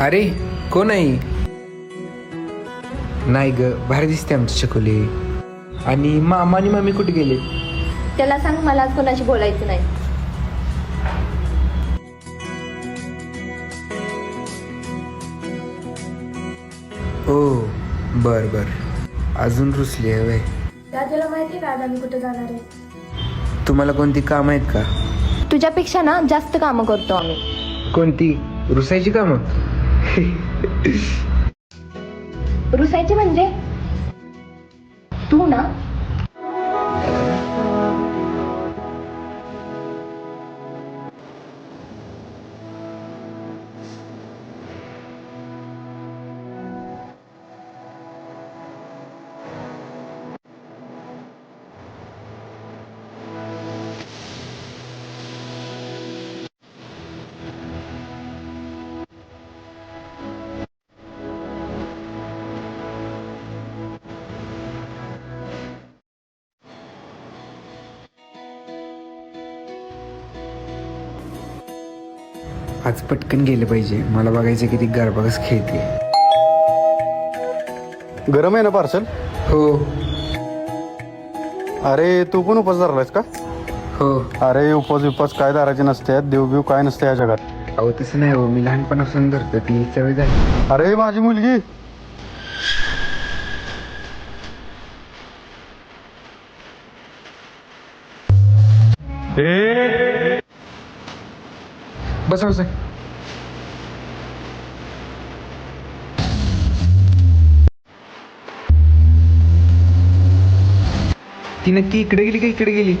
अरे कोण आहे नाही ग भारी दिसते आमची चकोली आणि मामा आणि मम्मी कुठे गेले? त्याला सांग मला आज कोणाशी बोलायचं नाही. ओ बर बर. अजून रुसली आहे वय. राजूला माहिती का आज आम्ही कुठे जाणार आहे? तुम्हाला कोणती काम आहेत का? तुझ्यापेक्षा ना जास्त कामं करतो आम्ही. कोणती? रुसायची कामं? रुसायचे म्हणजे? तू ना आज पटकन गेलं पाहिजे. मला बघायचं किती गरबागच खेळते गरम आहे ना पार्सल? हो. अरे तू पण उपास धरलायस का? हो. अरे उपवास विपास काय धरायचे नसते देवबिव काय नसते या जगात. अहो तसं नाही हो. मी लहानपणापासून धरतो ती सवय झाली. अरे माझी मुलगी! बसा बसा. ती नक्की इकडे गेली का इकडे गेली?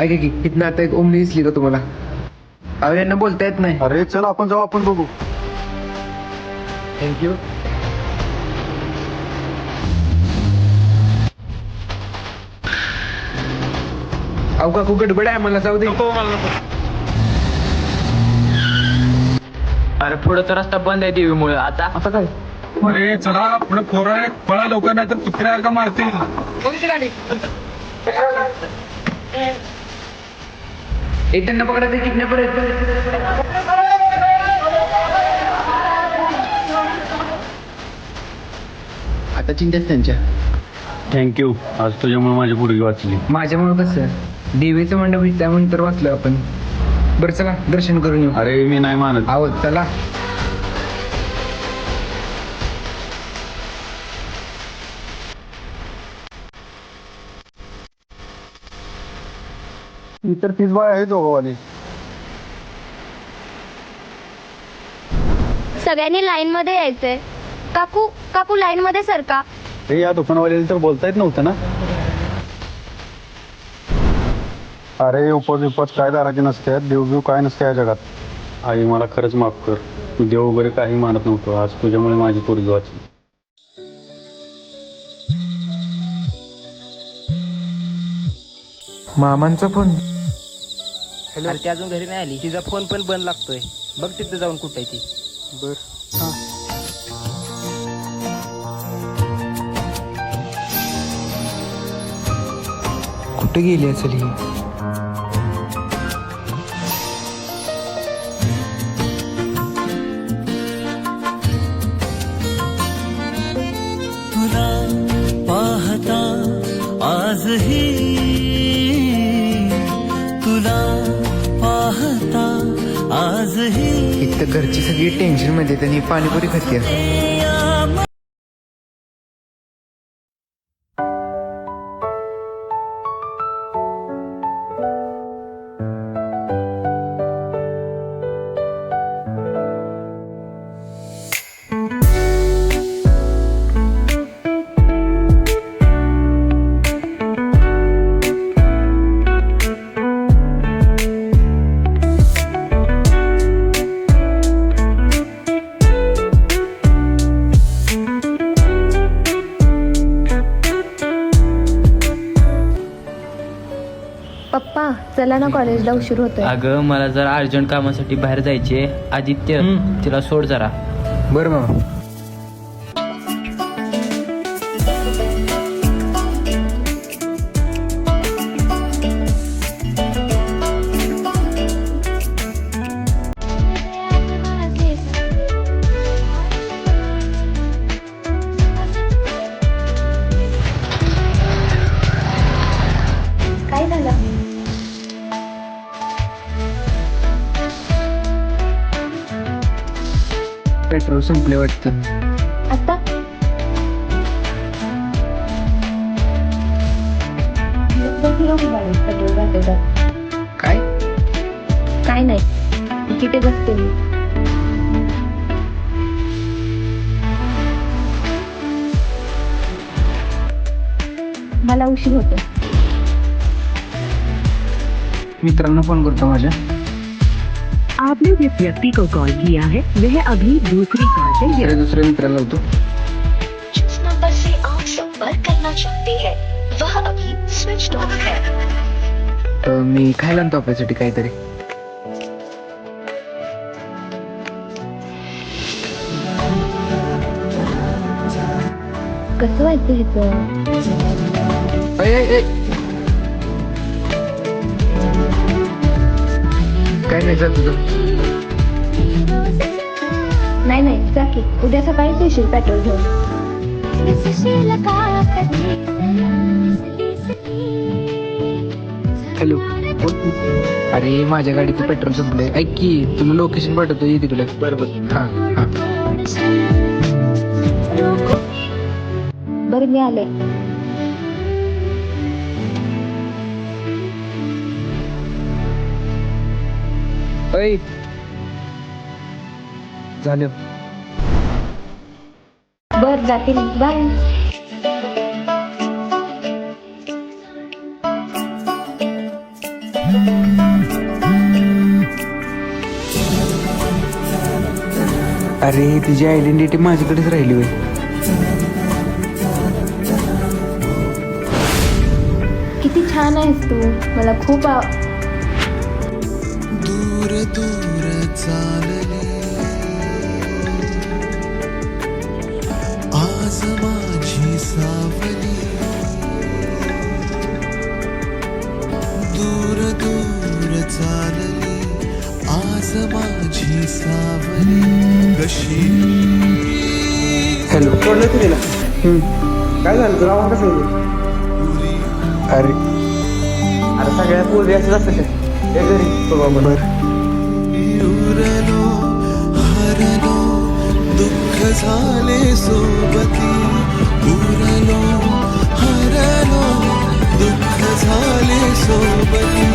ऐका की इथनं आता एक ओमनी दिसली का तुम्हाला? अहो यांना बोलता येत नाही. अरे चल आपण जाऊ आपण बघू. थँक्यू अहो काकू गडबड आहे मला जाऊ दे. अरे पुढे तर रस्ता बंद आहे देवीमुळे आता. आता काय? अरे चला पुढे पोरा पळा लवकर नाही तर कुत्र्या का मारतील एक त्यांना पकडायचं किडनॅपर आता चिंताच त्यांच्या. थँक्यू आज तुझ्यामुळे माझी मुलगी वाचली. माझ्यामुळे कसं देवीचं मंडप आहे त्यामुळे तर वाचलो आपण. बरं चला दर्शन करून येऊ. अरे मी नाही मानत. आहो चला. इतर तीच बाय आहे दोघंवाली. सगळ्यांनी लाईन मध्ये यायचंय. काकू काकू लाईन मध्ये सरका हे या दुकानवाल्याला तर बोलता येत नव्हतं ना? अरे उपवास विपास काय धरायचे नसते देवबिव काय नसते या जगात. आई मला खरंच माफ कर. देव वगैरे काही मानत नव्हतो. आज तुझ्यामुळे माझी पोरगी वाचली. मामांचा फोन. अरे ती अजून घरी नाही आली. तिचा फोन पण बंद लागतोय. बघ तिथं जाऊन कुठे आहे ती. बर. कुठे गेली असेल ही? तुला पाहता आजही एक तर घरची सगळी टेन्शनमध्ये त्यांनी पाणीपुरी खाते चला ना कॉलेजला उशीर होतोय. अगं मला जरा अर्जंट कामासाठी बाहेर जायचे आदित्य तिला सोड जरा. बरं मामा. पेट्रोल संपले वाटतं. आता? काय? काय नाही. तिथे बसते मी. मला उशीर होतो मित्रांना फोन करतो माझ्या. आपने जिस व्यक्ति को कॉल किया है वह अभी दूसरी कॉल दुसऱ्या दुसऱ्या मित्राला लावतो जिस नंबर से आप संपर्क करना चाहते हैं वह अभी स्विच ऑफ़ है। तर मी खायला आणतो आपल्यासाठी काहीतरी कसं व्हायचं ह्याचं काय नाही चालत तुझं नाही नाही जा की. उद्या सकाळीच येशील पेट्रोल घेऊन. हॅलो. अरे माझ्या गाडीचं पेट्रोल संपलंय. ऐक की तुला लोकेशन पाठवतो ये तिकडे. बरोबर. हा हा. बरं मी आले. ऐ. झालं. बर जातील बाय. अरे तिची आयडेंटिटी माझ्याकडेच राहिली होय. किती छान आहेस तू. मला खूप आव- दूर दूर चालले. आज माझी सावली. दूर दूर चालली. आज माझी सावली. कशी? हॅलो काय झालं? तुला आवाज कसं अरे. अरे सगळ्या पोरी असं असतं ते घरी. बर. उरलो पुरलो दुःख झाले सोबती. पुरलो हरलो दुःख झाले सोबती.